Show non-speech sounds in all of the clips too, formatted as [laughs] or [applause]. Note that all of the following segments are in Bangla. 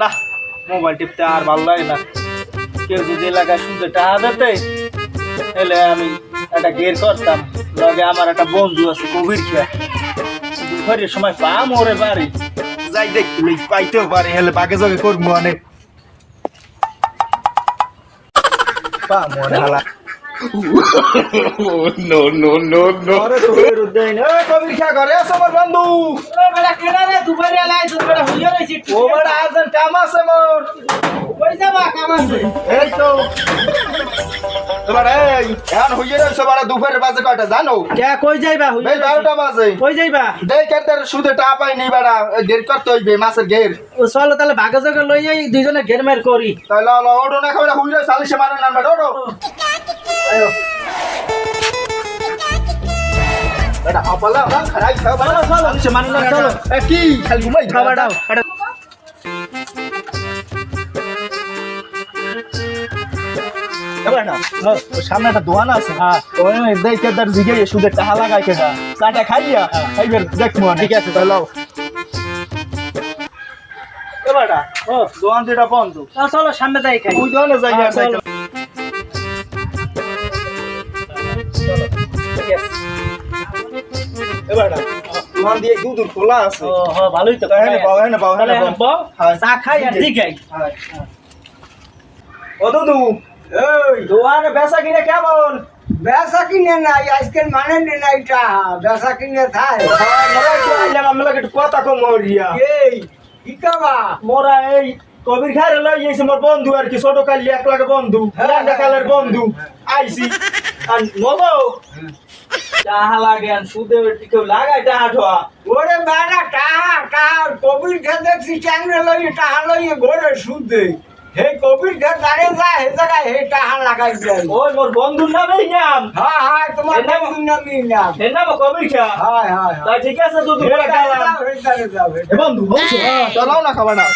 না মোবাইল টিপতে আর ভালো লাগে না। কেউ যদি এলাকায় শুনতে টাকা দিতে, তাহলে আমি একটা গের করতাম। লগে আমার একটা বন্ধু আছে কবির খেয়া দুপুরের সময় পাম ওরে বাড়ি। যাই দেখি পাইতেও পারি, হেলে বাগে জগে করব অনেক। পাম ওরে হালা। No, no, no, no. ঘরে তো বের এ কবির খেয়া ঘরে আমার বন্ধু। বেটা কেনা রে দুপুরে লাই তো হইয়া রইছি ও বড় আজন কাম আছে মোর। কই যাবা কামাছে এই তো। তোমার এই এখন হইয়ে রয়েছে বারা দুপুরের বাজে কয়টা জানো? কে কই যাইবা হইয়া বাজে। কই সুদে টা পাই নি বাড়া গের করতে হইবে মাছের গের ও চলো তাহলে ভাগে জাগে লই যাই দুইজনে ঘেরমের করি। তাহলে ল ওডো না খাবে নাম বেটা ওডো কি খালি ঘুমাই সামনে একটা দোকান আছে ওই দেখে তার জিগে সুদের টাকা লাগাই কেটা চাটা খাইয়া খাইবে দেখব ঠিক আছে তাহলে ও দোকান দুটা বন্ধ চলো, চলো সামনে যাই খাই ওই দোকানে যাই এবারটা দোকান দিয়ে দূর দূর খোলা আছে। ও হ ভালোই তো হ্যাঁ বাবা হ্যাঁ বাবা তাহলে হ্যাঁ এখন বউ, হ্যাঁ। চা খাই আর দিগাই ও দুদু এই। দোকানে বেচা কিনে কেমন? বেসা কিনে নাই আজকাল মানে নে নাই টা। বেসা কিনে থাই হ্যাঁ, মোরা একটু আইলাম আমরা একটু কথা কম হরিয়া এই কি কাবা মোরা এই কবির খারে লই গেছে মোর বন্ধু আর কি ছোট কালি এক বন্ধু বন্ধু। আইছি। আর মগো? টাহা লাগে সুদে কেউ লাগাই টাহা ঠোয়া ওরে বেড়া টাহা টাহা কবির খে দেখছি চ্যাংরে লই টাহা লই ঘরে সুদে হে কবির খে দাঁড়িয়ে যায় হে জায়গায় হে টাহা লাগাই দেয় ওই মোর বন্ধুর নামেই নাম হ্যাঁ হ্যাঁ তোমার এর নাম- নাম নামি কবির খা হ্যাঁ হ্যাঁ তাই ঠিক আছে তো গেলাম যাও, হে বন্ধু বলছো চলাও না খাবার না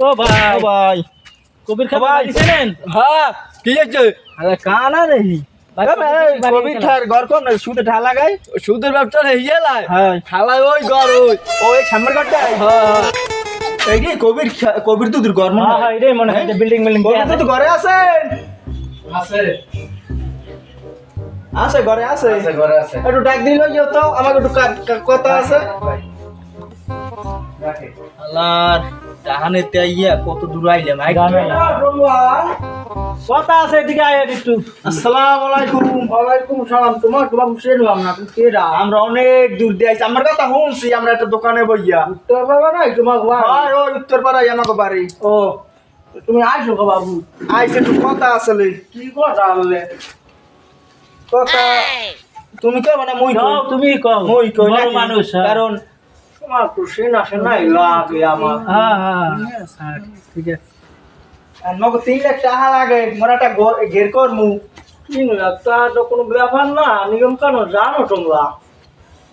ও ভাই। ও ভাই। কবির খাবার ভাই। দিছেন হ্যাঁ কি আছে আরে কানা নেই। কবির খার ঘর কোন? সুদে ঢা লাগাই সুদের ব্যবসা হিয়ে লাই। হ্যাঁ। খালাই ওই ঘর ওই ওই সামনের ঘরটা? এই কি কবির কবির তো ঘর মনে হ্যাঁ হ্যাঁ? হয় এটাই মনে হয় বিল্ডিং বিল্ডিং কবির তো ঘরে আছেন আছে। আছে ঘরে আছে। ঘরে আছে। একটু ডাক দিল তো আমাকে একটু কথা আছে। আল্লাহ। ডাহানে ইয়া কত দূর আইলাম আই কথা আছে এদিকে আয় একটু। আসসালামু আলাইকুম ওয়ালাইকুম সালাম। তোমার তোমার চিনলাম না তুমি কে রা? আমরা অনেক দূর দিয়ে আইছি। আমার কথা শুনছি আমরা একটা দোকানে বইয়া। উত্তর বাবা নাই তোমার আমাকে বাড়ি। ও তুমি আইছো গো বাবু? আইছে একটু কথা আসলে কি কথা বলে কথা তুমি কে মানে মুই তুমি কও। মুই কই মানুষ হ্যাঁ। কারণ তোমার তো সেনা সেনাই লাগে আমার। হ্যাঁ হ্যাঁ হ্যাঁ, ঠিক আছে। আর মগে তিন লাখ টাকা লাগে মোর একটা ঘের করমু। তিন লাখ টাকা তো কোনো ব্যাপার না নিয়ম কেন জানো তোমরা।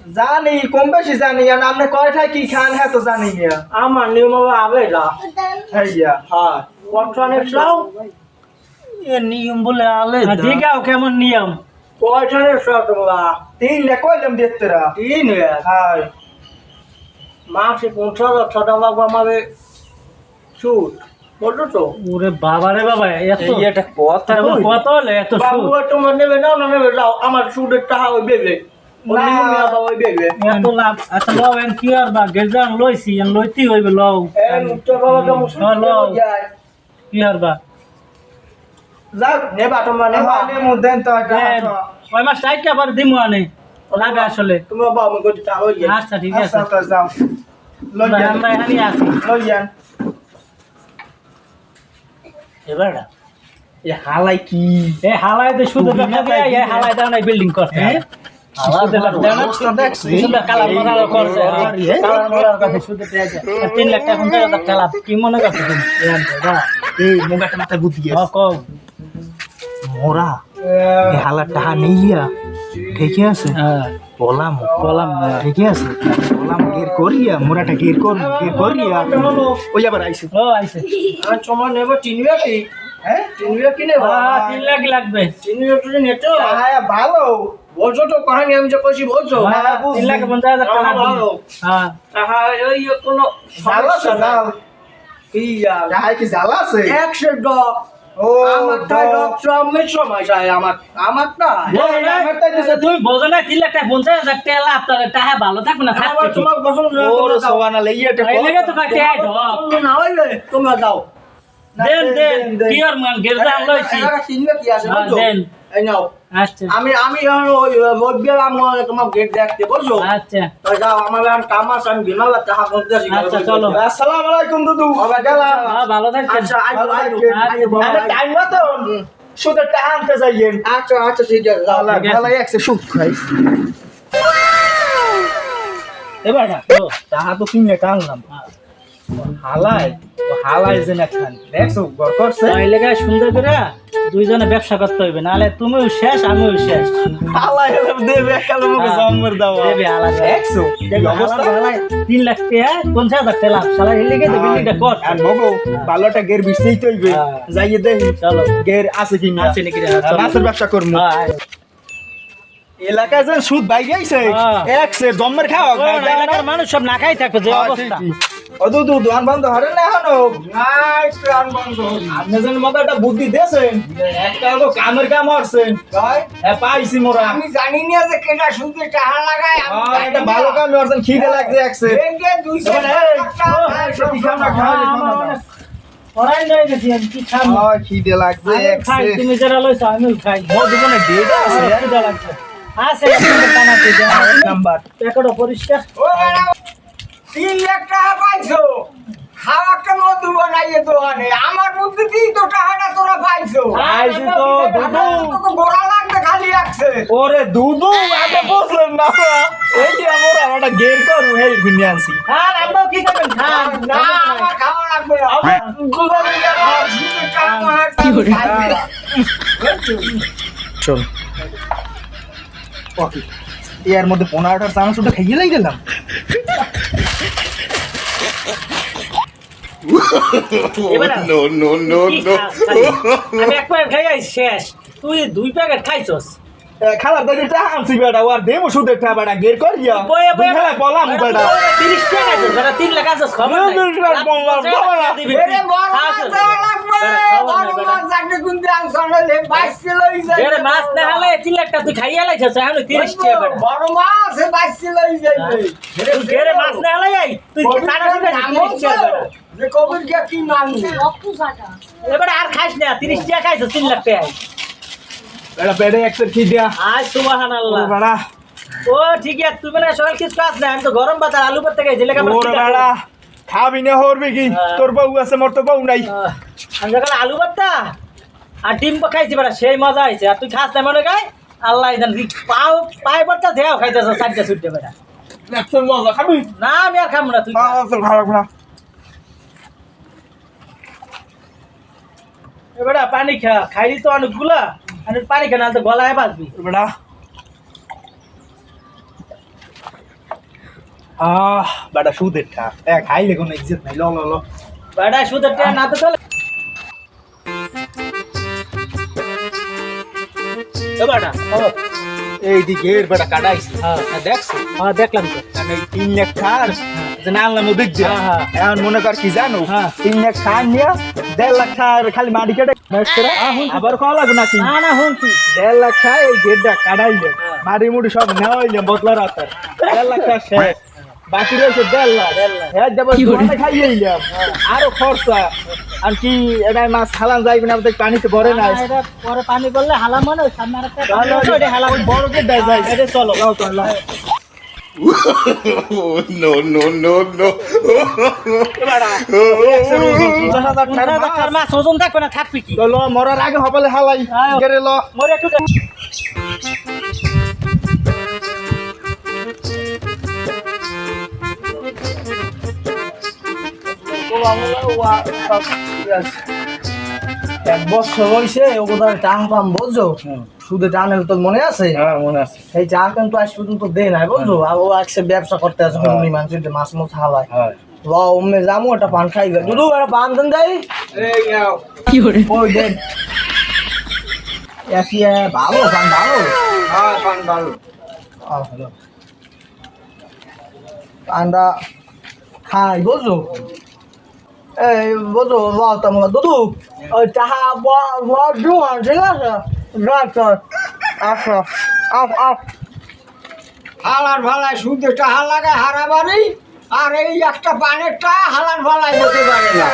জানি কম বেশি জানি আর আপনি কয়টায় কি খান হ্যাঁ তো জানি না। আমার নিয়ম আবেদা হইয়া হ্যাঁ চাও? এ নিয়ম বলে আলে জিগাও কেমন নিয়ম। তোমরা? তিন লাখ কইলাম দেখতেরা তিন লাখ। হাই মাসে পঞ্চাশ হাজার টাকা লাগবে আমাদের সুদ। বলছো তো। ওরে বাবা রে বাবা এত এই একটা কথা এত কই। কত হলে এত বাবু সুদ তোমরা নেবে নাও না নেবে? যাও আমার সুদের টাকা ওই দেবে ওই না। নিয়ম বাবা ওই দেবে এত লাভ। আচ্ছা লও এন কি আর বা গেজান লইছি এন লইতি হইবে লও। এর উত্তর বাবা কেমন সুদ লও। কি আর বা? যাও নেবা তোমরা নেবা। নেবা নেমু দেন তো ওই মাস টাইট আবার দিমু আনে। লাগে আসলে। তোমরা বাবা গতি টাকা যায় আচ্ছা ঠিক আছে। আচ্ছা তো যাও। লইয়া আমরা এখানে আছি। লইয়া এবার এ হালাই কি? এ হালায় দে শুধু দিয়ে এ হালায় দাও নাই বিল্ডিং করতে। হ্যাঁ? না? তিন লাখ টাকা টাকা। কি মনে করছ তুমি? মোরা এই হালার টাকা নিয়া ঠিকই আছে? হ্যাঁ। বলাম। বললাম হ্যাঁ। ঠিকই আছে? বলাম গের করিয়া মোরাটা গের কর গের করিয়া। ওই আবার আইছে। ও আইছে। আর তোমার নেব চিনবে কি? হ্যাঁ চিনবে কি নেবা? হ্যাঁ, তিন লাখ লাগবে। চিনবে তুমি নেটো হ্যাঁ ভালো। বলছো তো কাহিনী আমি যে কইছি বলছো হ্যাঁ, বুঝছি। লাখ পঞ্চাশ হাজার টাকা ভালো, ভালো। হ্যাঁ। ওই কোনো সমস্যা জাল। কি? যাহাই কি জ্বালা আছে একশো ডক তোমার যাও। দেন দেন কি আর মান গেরদা লইছি হ্যাঁ, দেন। এই নাও। আচ্ছা। আমি আমি মধ্যে তোমার গেট দেখতে বুঝছ? আচ্ছা। তো যাও আমার এখন কাম আছে আমি বিমালা টাকা করতে আসি। আচ্ছা, চলো। আসসালামু আলাইকুম দুদু। বাবা, গেলাম। হ্যাঁ, ভালো থাকবেন। আচ্ছা আইবো আইবো। থাকবেন। আইবো বাবা, আমি আইবো। টাইম মতো সুদের টাকা আনতে যাইয়েন। আচ্ছা আচ্ছা ঠিক আছে যাও। আল্লাহ ঠিক আছে। ভালো একসে সুদ খাই এবার টাকা তো কিনে টানলাম। হালাই ও হালাই যে দেখছ গড় করছে? লেগে সুন্দর করে দুইজনে ব্যবসা করতে হইবে নাহলে তুমিও শেষ আমিও শেষ। হালাই দেবে কালো মুখে হ্যাঁ। দাও। দেবে আলাদা। দেখছ এই অবস্থা? তিন লাখ টাকা পঞ্চাশ হাজার টাকা লাভ। এই লেগে বিল্ডিংটা কর। আর বাবু ভালোটা গের তো হইবে। হ্যাঁ। যাইয়ে দেখি চলো। গের আছে কি না। আছে নাকি? হ্যাঁ। মাছের ব্যবসা করব হ্যাঁ, এলাকায় যেন সুদ বাইরে আইছে হ্যাঁ। একসে জন্মের খাওয়া এলাকার মানুষ সব না খাই থাকবে যে অবস্থা। দু দু দোকান বন্ধ হরে না এখনও। বন্ধ। আপনি যেন মতো একটা বুদ্ধি দিয়েছেন একটা তো কামের কাম হ্যাঁ পাইছি মোরা। আমি জানি না যে কেটা শুধু টাকা লাগায় একটা ভালো কাম খিদে লাগছে একসে। গেছি আমি কি খাম খিদে লাগছে খাই তুমি যারা লইছো খাই। মোর জীবনে ডেট আছে। লাগছে। আছে [laughs] নাম্বার। পরিষ্কার। তিন লাখ টাকা পাইছো। খাওয়াটা মধু বানাইয়ে দোকানে। আমার বুদ্ধি তো টাকাটা তোরা পাইছো। তো, দুদু। তোকে গোড়া লাগবে খালি ওরে দুদু আগে বুঝলেন না। এই যে আমরা একটা গের করু হেই গুনি আনছি। খান আমরাও কি করবেন? খান না আমার খাওয়া লাগবে না। আমার দুলালি আমার শুধু টাকা মার খাইবে না। চল। ওকে এর মধ্যে পনেরোটার চানা শুধু খাইয়ে লাই গেলাম। [laughs] no, no, no, no. আমি এক প্যাকেট খাই শেষ। তুই দুই প্যাকেট খাইছস? খালার দাদি টা আনছি বেটা ওর দেবো সুদের টা বেটা গের করিয়া বয়ে বয়ে হ্যাঁ বেটা। তিরিশ টাকা খাইছস বেটা তিন লাখ আছস খবর নাই। তিরিশ বললাম, খবর নাই। দিবি, এরে বড় মাছ বড় না হলে তিন লাখ টাকা তুই খাইয়া লাইছস এখন তিরিশ টাকা বড় মাছ বাইশে লই যাইবে মাছ না হলে তুই তিরিশ টাকা এবার আর খাইস না তিরিশ টাকা খাইছস তিন লাখ টাকা। বেটা বেড়ে একটা কি দিয়া? আজ সুবাহান আল্লাহ বেটা। ও ঠিক আছে তুমি না সকাল কিছু কাজ না আমি তো গরম ভাত আলু ভাত থেকে ওরে বেটা খাবি না হরবি কি? হ্যাঁ। তোর বউ আছে মোর তো বউ নাই। আমি সকালে আলু ভাতটা আর ডিম খাইছি বেটা সেই মজা হয়েছে। আর তুই খাস না মনে গায় আল্লাহ জান পাও পায়ে পড়তা দেও খাইতেছ চারটা ছুটতে বেটা। দেখছেন মজা খাবি? না আমি আর খাব না তুই খা। তোর ভালো না। এ বেটা পানি খা খাইলি তো অনেকগুলা আর পানি খা না তো গলায় বাঁচবি বেটা। আহ বেটা সুদের টা খাইলে কোনো ইজ্জত নাই ল ল বেটা সুদের টাকা না তো চলে। বেটা এই দিকে বেটা কাটাইছে হ্যাঁ দেখছ? হ্যাঁ দেখলাম তো। তিন লাখ খার হ্যাঁ, হ্যাঁ। এখন মনে কর কি জানো? হ্যাঁ। তিন লাখ খার নিয়ে দেড় লাখ খার খালি মাটি কেটে আবার কল লাগবে নাকি? না না শুনছি। দেড় লাখ খাই এই গেটটা কাটাইলে। মাটি মুটি সব নেওয়া হইলে বদলা রাতার দেড় লাখ টাকা শেষ। বাকি রয়েছে দেড় লাখ। হ্যাঁ যাব খাইয়ে এলাম আরও খরচা। আর কি এটা মাছ খালান যাইবে না আমাদের পানিতে ভরে না এটা পরে পানি করলে হালাম মানে সামনে আরেকটা হালাম বড় গেটটা যাই এটা চলো। লাও তো লাও। [laughs] No, no, no, no. পঞ্চাশ হাজার টাকার পঞ্চাশ মাছ। হাজার মাছ ওজন থাকবে না থাকবি কি ল মরার আগে হবালে হালাই। ল। মরে একটু এক বছর হয়েছে ওদের টাকা পাম বুঝছ? শুধু টানের তোর মনে আছে? হ্যাঁ মনে আছে। সেই চা কিন্তু আজ পর্যন্ত দে নাই বুঝছ? আর ও আজকে ব্যবসা করতে আছে হুমনি মানুষের মাছ মাছ হালায়। হ্যাঁ। ল ওমে যামু একটা পান খাইবে দুদু একটা পান দেন যাই। ওই দেন ভালো পান ভালো? হ্যাঁ পান ভালো। পান্ডা খাই বুঝো বুঝো বাও তোমার ওই চাহা বড় ঠিক আছে? ডাক্তার আসো আপ হালার ভালায় শুধু টাহা লাগায় হারাবারি আর এই একটা পানের টা হালার ভালায় বাড়া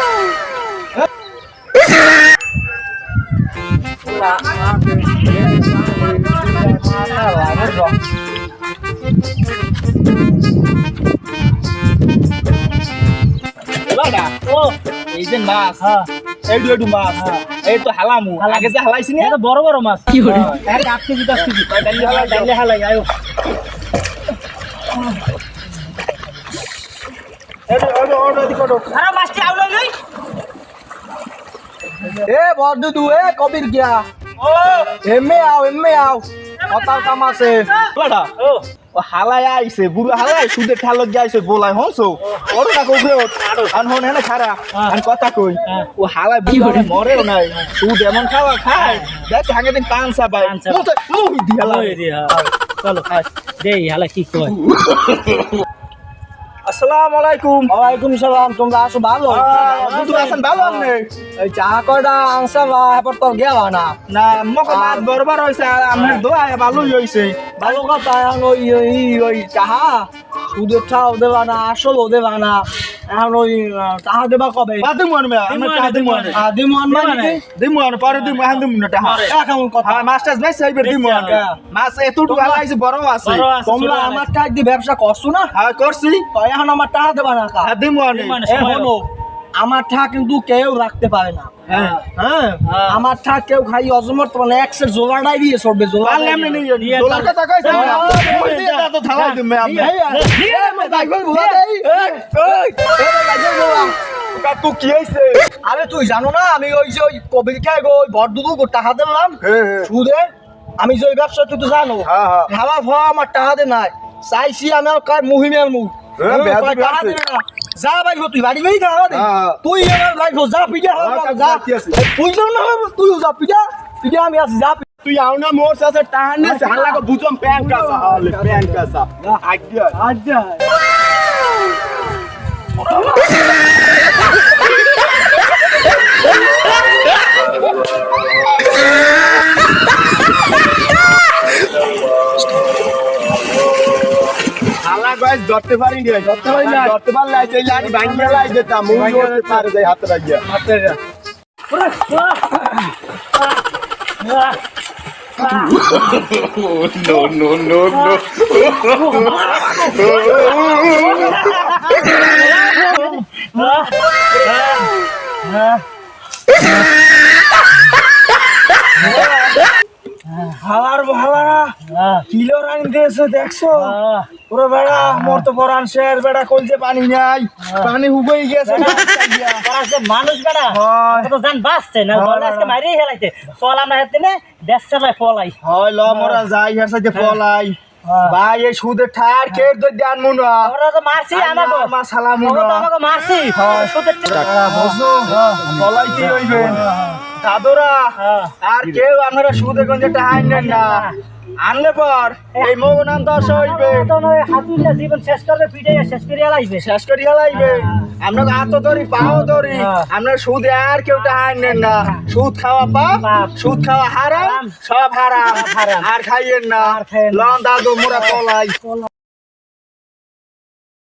এই যে মাছ হ্যাঁ এই দু একটু মাছ এই তো হালামু। আগে যে হালাইছি না? এটা বড় বড় মাছ। কি করে আরে আট কেজি দশ কেজি ডাইলে হালাই, ডাইলে হালাই আয়ো। আরে মাছটি আউলো লই এ বড়দুদু এ কবির গিয়া। ও। এমে আও এমে আও। কতাল কাম আছে? ও হালাই আইছে বুড়ো হালাই সুদে ঠালক যাইছে গোলাই হনছো ওর না কবে আন হন হেনা খারা আন কথা কই। ও হালাই বুড়ো মরেও নাই। সুদ এমন খাওয়া খায় দেখ হাঙ্গে দিন পাঁচা ভাই মুই দি হালাই। ওই হ্যাঁ। চলো দেই হালা কি কয়? [laughs] আসসালামু আলাইকুম। ওয়ালাইকুম সালাম তোমরা আসো ভালো? বুদু আছেন ভালো আপনি? এই চা কয়টা আনসা বা এবার না। না মক মাছ বরবার হইছে আমার দোয়া ভালোই হইছে। ভালো কথা এখন ওই ওই ওই চাহা সুদের চাও দেবা না আসলও দেবা না। এখন ওই আহ, দেবা কবে? বাদে আমরা টা দিমু আনে আহ, দিমু আনবা নাকি? দিমু আনে পরে দিমু হান দিমু না টা এ কেমন কথা। হ্যাঁ দিমু আনে। বড় আছে। তোমরা আমার টাকা ব্যবসা করছ না? হ্যাঁ করছি। তো এখন আমার টাকা দেবা না কা? হ্যাঁ দিমু আনে। এ আমার টাকা কিন্তু কেউ রাখতে পারে না। হ্যাঁ হ্যাঁ আমার টাকা কেউ খাই অজমর তোমার দিয়ে সরবে এমনি নিয়ে কথা কইছ তো থালাই আমি কাকু কি হইছে আরে তুই জানো না আমি ওই যে ওই কবির খাই গো ওই বড় দুদু টাকা দিলাম হ্যাঁ হ্যাঁ সুদে আমি যে ওই ব্যবসা তুই তো জানো হ্যাঁ, হ্যাঁ। হাওয়া ফাওয়া আমার টাকা দে নাই চাইছি আমি আর কয় মুহিমের মুখ হ্যাঁ, টাকা। না। যা বাইব তুই বাড়ি গেই দে হ্যাঁ। তুই আমার বাইব যা কাকু, যা। কি? তুই যাও না তুই যা পিজা পিজা আমি আছি যা তুই আও না মোর সাথে টাহানে সালা কো বুঝম প্যান কাসা হালে প্যান কাসা আইডিয়া আচ্ছা হালা গাইস ধরতে পারি নি ধরতে পারি না ধরতে পারলে আইছে লাড়ি ভাঙ্গিয়া লাই দিতাম মুই ওরে পারে যাই হাতে লাগিয়া Oh, no, no, no, no. হালার ভালা কিলো রান দিয়েছে দেখছ? ওরে বেড়া মোর তো পরান শের বেড়া কইছে পানি নাই? পানি হুগই গেছে। মানুষ বেড়া। হয়। তো জান না আজকে মারিয়ে হেলাইতে চল আমরা হেতে নে দেশ পলাই হয় ল মোরা যাই হের সাথে পলাই ভাই এই সুদে ঠার কে দই দান মুনা ওরা তো মারছি আমাকে। মা সালাম ওরা তো আমাকে মারছি। সুদের দাদরা হ্যাঁ। আর কেউ আপনারা সুদে গঞ্জে টাহাই নেন না আনলে পর এই মগনান দশ হইবে হাতুল্লা জীবন শেষ করবে পিঠে শেষ করিয়া লাইবে শেষ করি হালাইবে আমরা হাত ধরি পাও ধরি হ্যাঁ। আমরা সুদ আর কেউ নেন না সুদ খাওয়া পাপ। সুদ খাওয়া হারাম। সব হারাম হারাম। আর খাইয়েন না আর খাইয়েন না। লন দাদু মোরা পলাই